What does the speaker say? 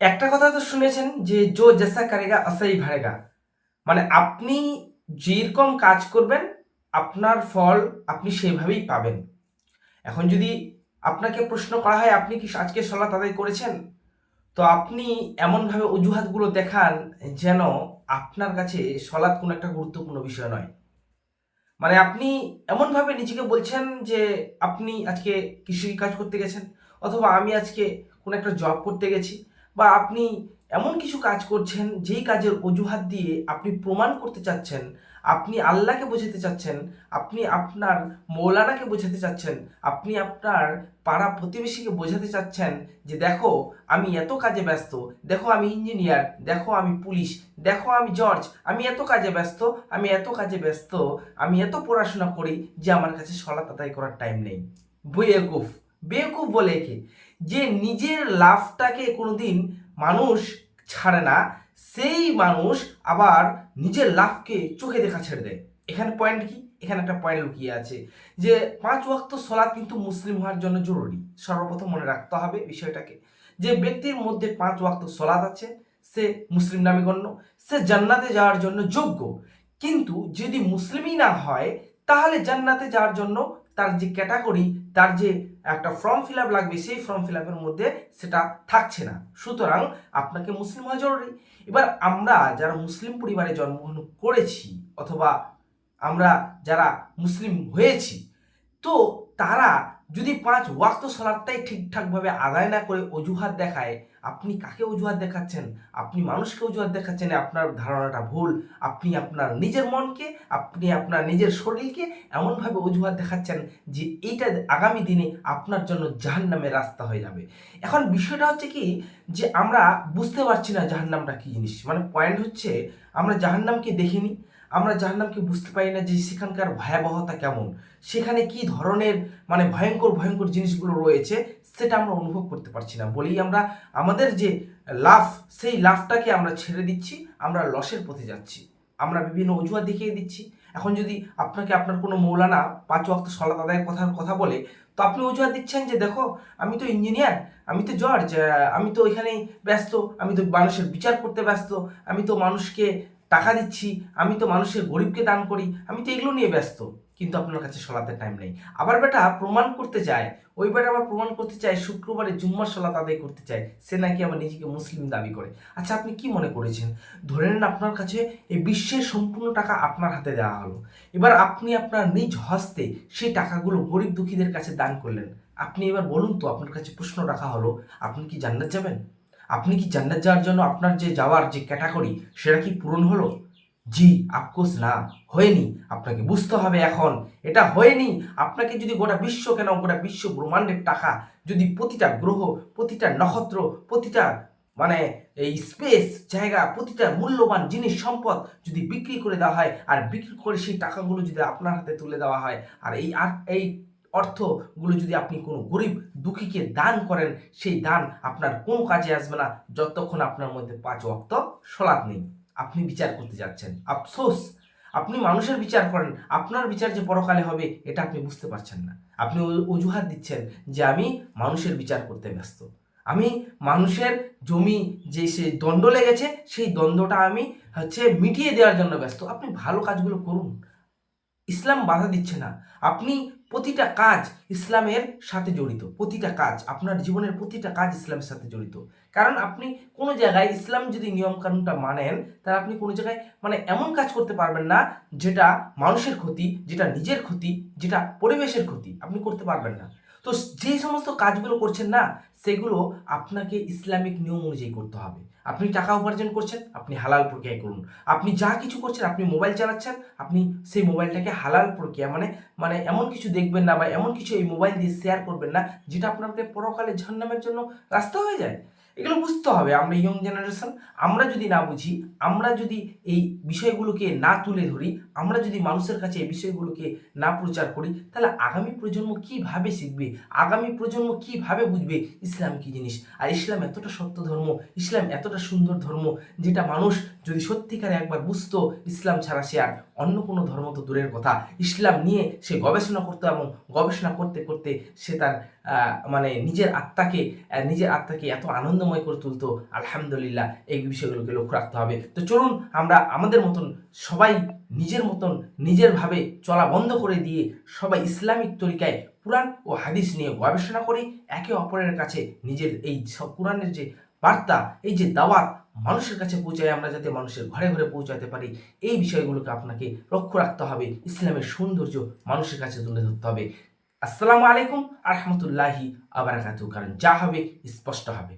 একটা কথা তো শুনেছেন যে জো জেসা কারেগা, আসাই ভারেগা। মানে আপনি যেরকম কাজ করবেন, আপনার ফল আপনি সেভাবেই পাবেন। এখন যদি আপনাকে প্রশ্ন করা হয়, আপনি কি আজকে সলাত আদায় করেছেন? তো আপনি এমনভাবে অজুহাতগুলো দেখান যেন আপনার কাছে সলাৎ কোনো একটা গুরুত্বপূর্ণ বিষয় নয়। মানে আপনি এমনভাবে নিজেকে বলছেন যে আপনি আজকে কৃষি কাজ করতে গেছেন, অথবা আমি আজকে কোনো একটা জব করতে গেছি। বা আপনি এমন কিছু কাজ করছেন, যেই কাজের অজুহাত দিয়ে আপনি প্রমাণ করতে চাচ্ছেন, আপনি আল্লাহকে বোঝাতে চাচ্ছেন, আপনি আপনার মৌলানাকে বোঝাতে চাচ্ছেন, আপনি আপনার পাড়া প্রতিবেশীকে বোঝাতে চাচ্ছেন যে দেখো, আমি এত কাজে ব্যস্ত, দেখো আমি ইঞ্জিনিয়ার, দেখো আমি পুলিশ, দেখো আমি জর্জ আমি এত কাজে ব্যস্ত, আমি এত কাজে ব্যস্ত, আমি এত পড়াশোনা করি যে আমার কাছে সলাত আদায় করার টাইম নেই। বেকুফ বেকুফ বলে একে। যে নিজের লাভটাকে কোনোদিন মানুষ ছাড়ে না, সেই মানুষ আবার নিজের লাভকে চোখে দেখা ছেড়ে দেয়। এখানে পয়েন্ট কি? এখানে একটা পয়েন্ট লুকিয়ে আছে যে পাঁচ ওয়াক্ত সলাৎ কিন্তু মুসলিম হওয়ার জন্য জরুরি। সর্বপ্রথম মনে রাখতে হবে বিষয়টাকে যে ব্যক্তির মধ্যে পাঁচ ওয়াক্ত সলাৎ আছে, সে মুসলিম নামে গণ্য, সে জান্নাতে যাওয়ার জন্য যোগ্য। কিন্তু যদি মুসলিমই না হয়, তাহলে জান্নাতে যাওয়ার জন্য তার যে ক্যাটাগরি তার যে একটা ফর্ম ফিল আপ লাগবে, সেই ফর্ম ফিল আপের মধ্যে সেটা থাকছে না। সুতরাং আপনাকে মুসলিম হওয়া জরুরি। এবার আমরা যারা মুসলিম পরিবারে জন্মগ্রহণ করেছি অথবা আমরা যারা মুসলিম হয়েছি, তো তারা যদি পাঁচ ওয়াক্ত সলাদটাই ঠিকঠাকভাবে আদায় না করে অজুহাত দেখায়, আপনি কাকে অজুহাত দেখাচ্ছেন? আপনি মানুষকে অজুহাত দেখাচ্ছেন, আপনার ধারণাটা ভুল। আপনি আপনার নিজের মনকে, আপনি আপনার নিজের শরীরকে এমনভাবে অজুহাত দেখাচ্ছেন যে এইটা আগামী দিনে আপনার জন্য জাহান্নামের রাস্তা হয়ে যাবে। এখন বিষয়টা হচ্ছে কি যে আমরা বুঝতে পারছি না জাহান্নামটা কী জিনিস। মানে পয়েন্ট হচ্ছে আমরা জাহান্নামকে দেখিনি আমরা জাহান্নামকে বুঝতে পারি না যে সেখানকার ভয়াবহতা কেমন। সেখানে কি ধরনের মানে ভয়ঙ্কর ভয়ঙ্কর জিনিসগুলো রয়েছে, সেটা আমরা অনুভব করতে পারছি না। বলেই আমরা আমাদের যে লাভ সেই লাভটাকে আমরা ছেড়ে দিচ্ছি, আমরা লসের পথে যাচ্ছি। আমরা বিভিন্ন অজুহাত দেখিয়ে দিচ্ছি। এখন যদি আপনাকে আপনার কোনো মৌলানা পাঁচ ওয়াক্ত সলাত আদায়ের কথার কথা বলে, তো আপনি অজুহাত দিচ্ছেন যে, দেখো, আমি তো ইঞ্জিনিয়ার আমি তো জর্জ আমি তো এখানেই ব্যস্ত, আমি তো মানুষের বিচার করতে ব্যস্ত, আমি তো মানুষকে টাকা দিচ্ছি, আমি তো মানুষের গরিবকে দান করি, আমি তো এগুলো নিয়ে ব্যস্ত। কিন্তু আপনার কাছে সলাতে টাইম নেই। আবার বেটা প্রমাণ করতে চায়, ওই বেটা আবার প্রমাণ করতে চায়, শুক্রবারে জুম্মার সলাত আদায় করতে চায়, সে নাকি আবার নিজেকে মুসলিম দাবি করে। আচ্ছা আপনি কি মনে করেছেন? ধরে নেন আপনার কাছে এই বিশ্বের সম্পূর্ণ টাকা আপনার হাতে দেওয়া হলো। এবার আপনি আপনার নিজ হস্তে সেই টাকাগুলো গরিব দুঃখীদের কাছে দান করলেন। আপনি এবার বলুন তো, আপনার কাছে প্রশ্ন রাখা হলো, আপনি কি জান্নাত যাবেন? আপনি কি জান্নাত যাওয়ার জন্য আপনার যে যাওয়ার যে ক্যাটাগরি, সেটা কি পূরণ হলো? জি আফকোর্স না। হয়নি। আপনাকে বুঝতে হবে এখন। এটা হয়নি। আপনাকে যদি গোটা বিশ্ব কেন, গোটা বিশ্ব ব্রহ্মাণ্ডের টাকা, যদি প্রতিটা গ্রহ, প্রতিটা নক্ষত্র, প্রতিটা মানে এই স্পেস জায়গা, প্রতিটা মূল্যবান জিনিস, সম্পদ যদি বিক্রি করে দেওয়া হয়, আর বিক্রি করে সেই টাকাগুলো যদি আপনার হাতে তুলে দেওয়া হয়, আর এই আর এই অর্থগুলো যদি আপনি কোনো গরিব দুঃখীকে দান করেন, সেই দান আপনার কোনো কাজে আসবে না যতক্ষণ আপনার মধ্যে পাঁচ ওয়াক্ত সলাৎ নেই। আপনি বিচার করতে যাচ্ছেন। আফসোস! আপনি মানুষের বিচার করেন, আপনার বিচার যে পরকালে হবে, এটা আপনি বুঝতে পারছেন না। আপনি অজুহাত দিচ্ছেন যে আমি মানুষের বিচার করতে ব্যস্ত। আমি মানুষের জমি যে সে দ্বন্দ্ব লেগেছে, সেই দ্বন্দ্বটা আমি হচ্ছে মিটিয়ে দেওয়ার জন্য ব্যস্ত। আপনি ভালো কাজগুলো করুন। ইসলাম বাধা দিচ্ছে না। আপনি প্রতিটা কাজ ইসলামের সাথে জড়িত, প্রতিটা কাজ, আপনার জীবনের প্রতিটা কাজ ইসলামের সাথে জড়িত। কারণ আপনি কোনো জায়গায় ইসলাম যদি নিয়মকানুনটা মানেন, তাহলে আপনি কোনো জায়গায় মানে এমন কাজ করতে পারবেন না যেটা মানুষের ক্ষতি, যেটা নিজের ক্ষতি, যেটা পরিবেশের ক্ষতি। আপনি করতে পারবেন না। তো যে সমস্ত কাজগুলো করছেন না সেগুলো আপনাকে ইসলামিক নিয়ম অনুযায়ী করতে হবে। আপনি টাকা উপার্জন করছেন, আপনি হালাল প্রক্রিয়ায় করুন। আপনি যা কিছু করছেন, আপনি মোবাইল চালাচ্ছেন, আপনি সেই মোবাইলটাকে হালাল প্রক্রিয়া মানে মানে এমন কিছু দেখবেন না বা এমন কিছু এই মোবাইল দিয়ে শেয়ার করবেন না, যেটা আপনাকে পরকালে ঝান্নামের জন্য রাস্তা হয়ে যায়। এগুলো বুঝতে হবে আমরা ইয়ং জেনারেশন আমরা যদি না বুঝি, আমরা যদি এই বিষয়গুলোকে না তুলে ধরি, আমরা যদি মানুষের কাছে এই বিষয়গুলোকে না প্রচার করি, তাহলে আগামী প্রজন্ম কীভাবে শিখবে? আগামী প্রজন্ম কীভাবে বুঝবে? ইসলাম কি জিনিস? আর ইসলাম এতটা সত্য ধর্ম ইসলাম এতটা সুন্দর ধর্ম যেটা মানুষ যদি সত্যিকারে একবার বুঝতো ইসলাম ছাড়া সে আর অন্য কোনো ধর্ম তো দূরের কথা। ইসলাম নিয়ে সে গবেষণা করতো এবং গবেষণা করতে করতে সে তার মানে নিজের আত্মাকে নিজের আত্মাকে এত আনন্দময় করে তুলতো। আলহামদুলিল্লাহ, এই বিষয়গুলোকে লক্ষ্য রাখতে হবে। তো চলুন আমরা আমাদের মতন সবাই নিজের মতন নিজেরভাবে চলা বন্ধ করে দিয়ে সবাই ইসলামিক তরিকায় কোরআন ও হাদিস নিয়ে গবেষণা করি। একে অপরের কাছে নিজের এই কোরআনের যে বার্তা, এই যে দাওয়াত, মানুষের কাছে পৌঁছায় আমরা যাতে মানুষের ঘরে ঘরে পৌঁছাতে পারি, এই বিষয়গুলোকে আপনাকে লক্ষ্য রাখতে হবে, ইসলামের সৌন্দর্য মানুষের কাছে তুলে ধরতে হবে। আসসালামু আলাইকুম আহমতুল্লাহি আবার কারণ যা হবে, স্পষ্ট হবে।